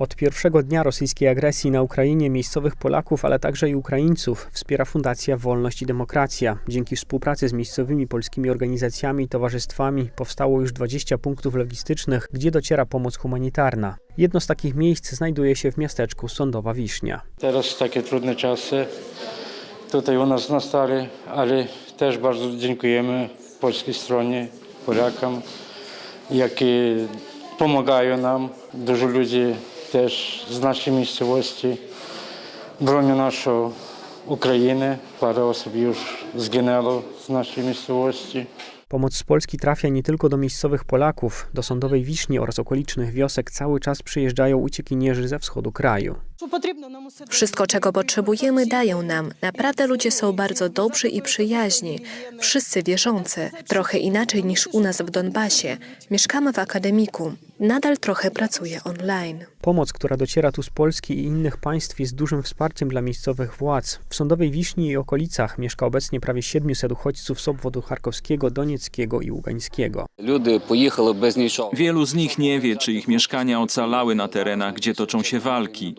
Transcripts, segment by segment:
Od pierwszego dnia rosyjskiej agresji na Ukrainie miejscowych Polaków, ale także i Ukraińców wspiera Fundacja Wolność i Demokracja. Dzięki współpracy z miejscowymi polskimi organizacjami i towarzystwami powstało już 20 punktów logistycznych, gdzie dociera pomoc humanitarna. Jedno z takich miejsc znajduje się w miasteczku Sądowa Wiśnia. Teraz takie trudne czasy tutaj u nas nastali, ale też bardzo dziękujemy polskiej stronie, Polakom, jakie pomagają nam. Dużo ludzi też z naszej miejscowości bronią naszą Ukrainę. Parę osób już zginęło z naszej miejscowości. Pomoc z Polski trafia nie tylko do miejscowych Polaków. Do Sądowej Wiśni oraz okolicznych wiosek cały czas przyjeżdżają uciekinierzy ze wschodu kraju. Wszystko, czego potrzebujemy, dają nam. Naprawdę ludzie są bardzo dobrzy i przyjaźni. Wszyscy wierzący. Trochę inaczej niż u nas w Donbasie. Mieszkamy w akademiku nadal trochę pracuje online. Pomoc, która dociera tu z Polski i innych państw, jest dużym wsparciem dla miejscowych władz. W Sądowej Wiśni i okolicach mieszka obecnie prawie 700 uchodźców z obwodu charkowskiego, donieckiego i ługańskiego. Wielu z nich nie wie, czy ich mieszkania ocalały na terenach, gdzie toczą się walki.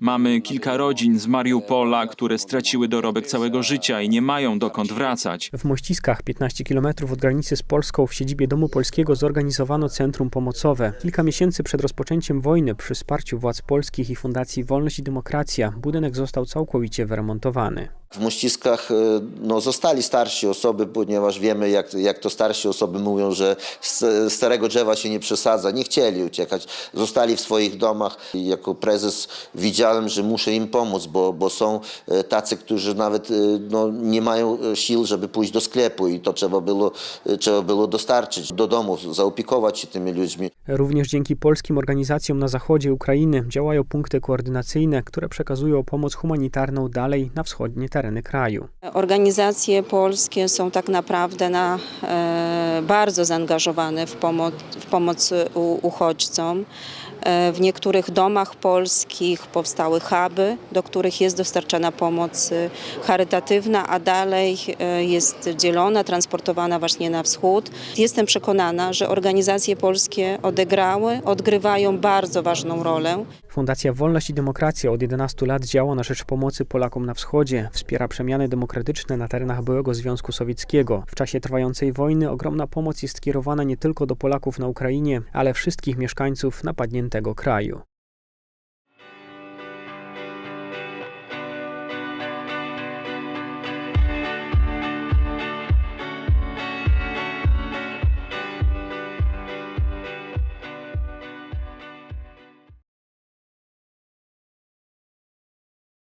Mamy kilka rodzin z Mariupola, które straciły dorobek całego życia i nie mają dokąd wracać. W Mościskach, 15 km od granicy z Polską, w siedzibie Domu Polskiego zorganizowano centrum pomocowe. Kilka miesięcy przed rozpoczęciem wojny, przy wsparciu władz polskich i Fundacji Wolność i Demokracja, budynek został całkowicie wyremontowany. W Mościskach e, no, zostali starsi osoby, ponieważ wiemy, jak, jak to starsi osoby mówią, że z starego drzewa się nie przesadza. Nie chcieli uciekać, zostali w swoich domach. I jako prezes widziałem, że muszę im pomóc, bo, bo są e, tacy, którzy nawet e, no, nie mają sił, żeby pójść do sklepu i to trzeba było, trzeba było dostarczyć do domu, zaopiekować się tymi ludźmi. Również dzięki polskim organizacjom na zachodzie Ukrainy działają punkty koordynacyjne, które przekazują pomoc humanitarną dalej na wschodnie tereny kraju. Organizacje polskie są tak naprawdę na, e, bardzo zaangażowane w pomoc, w pomoc uchodźcom. E, w niektórych domach polskich powstały huby, do których jest dostarczana pomoc e, charytatywna, a dalej e, jest dzielona, transportowana właśnie na wschód. Jestem przekonana, że organizacje polskie odegrały, odgrywają bardzo ważną rolę. Fundacja Wolność i Demokracja od 11 lat działa na rzecz pomocy Polakom na wschodzie, wspiera przemiany demokratyczne na terenach byłego Związku Sowieckiego. W czasie trwającej wojny ogromna pomoc jest kierowana nie tylko do Polaków na Ukrainie, ale wszystkich mieszkańców napadniętego kraju.